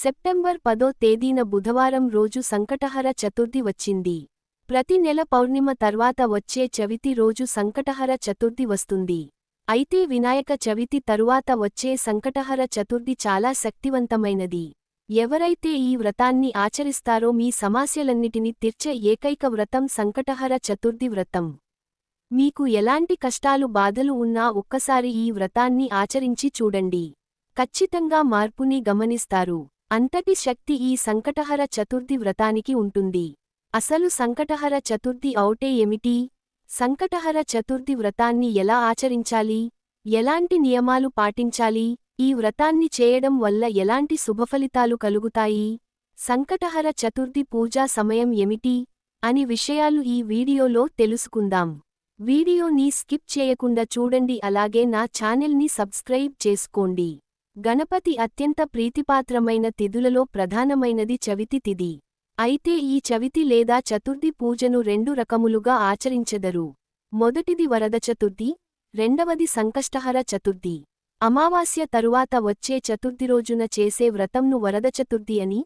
September పదో తేదీన బుధవారం రోజు సంకటహర చతుర్థి వచ్చింది. ప్రతి నెల పౌర్ణిమ తర్వాత వచ్చే చవితి రోజు సంకటహర చతుర్థి వస్తుంది. అయితే వినాయక చవితి తరువాత వచ్చే సంకటహర చతుర్థి చాలా శక్తివంతమైనది. ఎవరైతే ఈ వ్రతాన్ని ఆచరిస్తారో మీ సమస్యలన్నిటినీ తీర్చే ఏకైక వ్రతం సంకటహర చతుర్థి వ్రతం. మీకు ఎలాంటి కష్టాలు బాధలు ఉన్నా ఒక్కసారి ఈ వ్రతాన్ని ఆచరించి చూడండి. ఖచ్చితంగా మార్పుని గమనిస్తారు. అంతటి శక్తి ఈ సంకటహర చతుర్థి వ్రతానికి ఉంటుంది. అసలు సంకటహర చతుర్థి ఔటే ఏమిటి? సంకటహర చతుర్థి వ్రతాన్ని ఎలా ఆచరించాలి? ఎలాంటి నియమాలు పాటించాలి? ఈ వ్రతాన్ని చేయడం వల్ల ఎలాంటి శుభఫలితాలు కలుగుతాయి? సంకటహర చతుర్థి పూజా సమయం ఏమిటి? అని విషయాలు ఈ వీడియోలో తెలుసుకుందాం. వీడియోని స్కిప్ చేయకుండా చూడండి అలాగే నా ఛానెల్ని సబ్స్క్రైబ్ చేసుకోండి. గణపతి అత్యంత ప్రీతిపాత్రమైన తిథులలో ప్రధానమైనది చవితి తిథి. అయితే ఈ చవితి లేదా చతుర్థి పూజను రెండు రకములుగా ఆచరించెదరు. మొదటిది వరద చతుర్థి రెండవది సంకష్టహర చతుర్థి. అమావాస్య తరువాత వచ్చే చతుర్థి రోజున చేసే వ్రతంను వరద చతుర్థి అని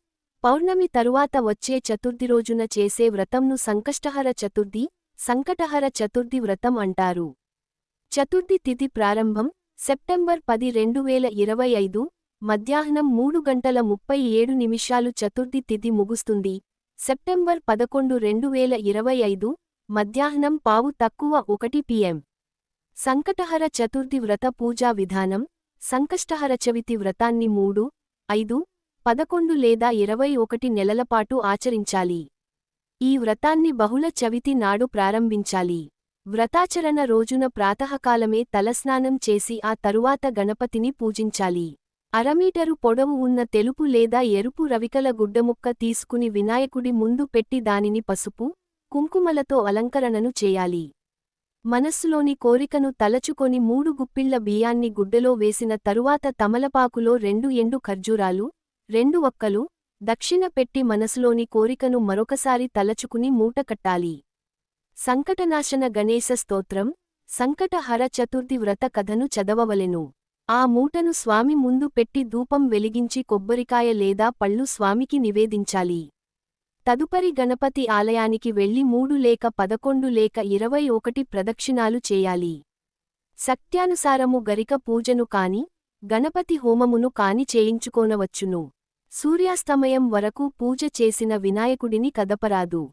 పౌర్ణమి తరువాత వచ్చే చతుర్థి రోజున చేసే వ్రతంను సంకష్టహర చతుర్థి సంకటహర చతుర్థి వ్రతం అంటారు. చతుర్థి తిథి ప్రారంభం సెప్టెంబర్ పది రెండు వేల ఇరవై ఐదు మధ్యాహ్నం మూడు గంటల ముప్పై ఏడు నిమిషాలు చతుర్థి తిథి ముగుస్తుంది. సెప్టెంబర్ పదకొండు రెండు వేల ఇరవై ఐదు మధ్యాహ్నం పావు తక్కువ ఒకటి పిఎం. సంకటహర చతుర్థి వ్రత పూజా విధానం సంకష్టహర చవితి వ్రతాన్ని మూడు ఐదు పదకొండు లేదా ఇరవై ఒకటి నెలలపాటు ఆచరించాలి. ఈ వ్రతాన్ని బహుళ చవితి నాడు ప్రారంభించాలి. వ్రతాచరణ రోజున ప్రాతకాలమే తలస్నానం చేసి ఆ తరువాత గణపతిని పూజించాలి. అరమీటరు పొడవు ఉన్న తెలుపు లేదా ఎరుపు రవికల గుడ్డముక్క తీసుకుని వినాయకుడి ముందు పెట్టి దానిని పసుపు కుంకుమలతో అలంకరణను చేయాలి. మనస్సులోని కోరికను తలచుకొని మూడు గుప్పిళ్ళ బియ్యాన్ని గుడ్డలో వేసిన తరువాత తమలపాకులో రెండు ఎండు ఖర్జూరాలు రెండు ఒక్కలు దక్షిణ పెట్టి మనసులోని కోరికను మరొకసారి తలచుకుని మూటకట్టాలి సంకటనాశన గణేశ స్తోత్రం సంకటహర చతుర్థి వ్రత కథను చదవవలెను. ఆ మూటను స్వామి ముందు పెట్టి ధూపం వెలిగించి కొబ్బరికాయ లేదా పళ్ళు స్వామికి నివేదించాలి. తదుపరి గణపతి ఆలయానికి వెళ్ళి మూడు లేక పదకొండు లేక ఇరవై ఒకటి ప్రదక్షిణాలు చేయాలి. శక్త్యానుసారము గరిక పూజను కాని గణపతి హోమమును కాని చేయించుకోనవచ్చును. సూర్యాస్తమయం వరకు పూజ చేసిన వినాయకుడిని కదపరాదు.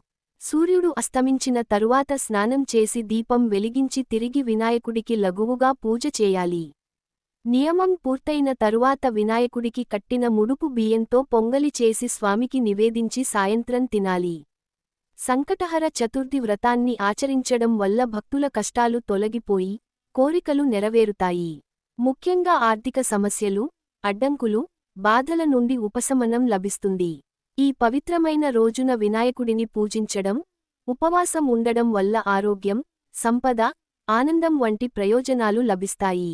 సూర్యుడు అస్తమించిన తరువాత స్నానం చేసి దీపం వెలిగించి తిరిగి వినాయకుడికి లఘువుగా పూజ చేయాలి. నియమం పూర్తయిన తరువాత వినాయకుడికి కట్టిన ముడుపు బియ్యంతో పొంగలి చేసి స్వామికి నివేదించి సాయంత్రం తినాలి. సంకటహర చతుర్థి వ్రతాన్ని ఆచరించడం వల్ల భక్తుల కష్టాలు తొలగిపోయి కోరికలు నెరవేరుతాయి. ముఖ్యంగా ఆర్థిక సమస్యలు అడ్డంకులు బాధల నుండి ఉపశమనం లభిస్తుంది. ఈ పవిత్రమైన రోజున వినాయకుడిని పూజించడం ఉపవాసం ఉండడం వల్ల ఆరోగ్యం సంపద ఆనందం వంటి ప్రయోజనాలు లభిస్తాయి.